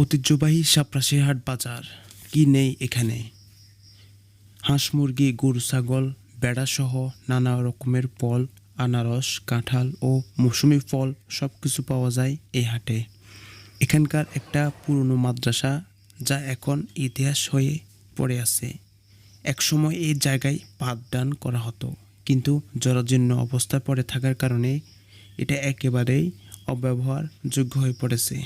ঐতিহ্যবাহী সাপ্রাশি হাট বাজার। কি নেই এখানে? হাঁস মুরগি, গরু, ছাগল বেড়াসহ নানা রকমের ফল, আনারস, কাঁঠাল ও মৌসুমি ফল সব কিছু পাওয়া যায় এই হাটে। এখানকার একটা পুরনো মাদ্রাসা যা এখন ইতিহাস হয়ে পড়ে আছে। একসময় এই জায়গায় পাঠদান করা হতো, কিন্তু জরাজীর্ণ অবস্থায় পড়ে থাকার কারণে এটা একেবারেই অব্যবহার যোগ্য হয়ে পড়েছে।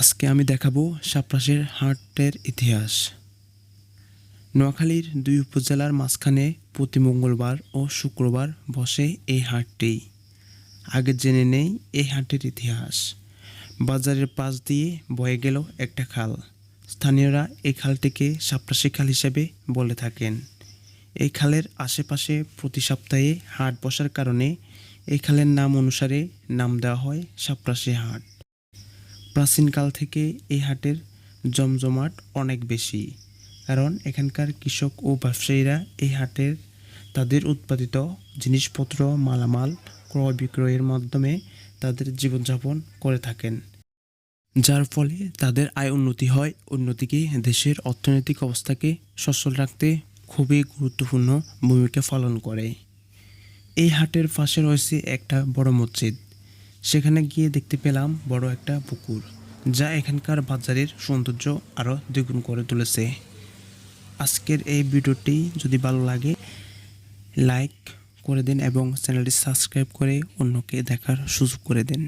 আজকে আমি দেখাবো সাপ্রাসের হাটের ইতিহাস। নোয়াখালীর দুই উপজেলার মাঝখানে প্রতি মঙ্গলবার ও শুক্রবার বসে এই হাটটি। আগে জেনে নেই এই হাটের ইতিহাস। বাজারের পাশ দিয়ে বয়ে গেল একটা খাল। স্থানীয়রা এই খালটিকে সাপ্রাসী খাল হিসেবে বলে থাকেন। এই খালের আশেপাশে প্রতি সপ্তাহে হাট বসার কারণে এই খালের নাম অনুসারে নাম দেওয়া হয় সাপ্রাসী হাট। প্রাচীনকাল থেকে এই হাটের জমজমাট অনেক বেশি। কারণ এখানকার কৃষক ও ব্যবসায়ীরা এই হাটের তাদের উৎপাদিত জিনিসপত্র, মালামাল, ক্রয় বিক্রয়ের মাধ্যমে তাদের জীবনযাপন করে থাকেন। যার ফলে তাদের আয় উন্নতি হয়। অন্যদিকে দেশের অর্থনৈতিক অবস্থাকে সচল রাখতে খুবই গুরুত্বপূর্ণ ভূমিকা পালন করে। এই হাটের পাশে রয়েছে একটা বড় মসজিদ। সেখানে গিয়ে দেখতে পেলাম বড় একটা পুকুর, যা এখানকার বাজারের সৌন্দর্য আরও দ্বিগুণ করে তুলেছে। আজকের এই ভিডিওটি যদি ভালো লাগে, লাইক করে দিন এবং চ্যানেলটি সাবস্ক্রাইব করে অন্যকে দেখার সুযোগ করে দিন।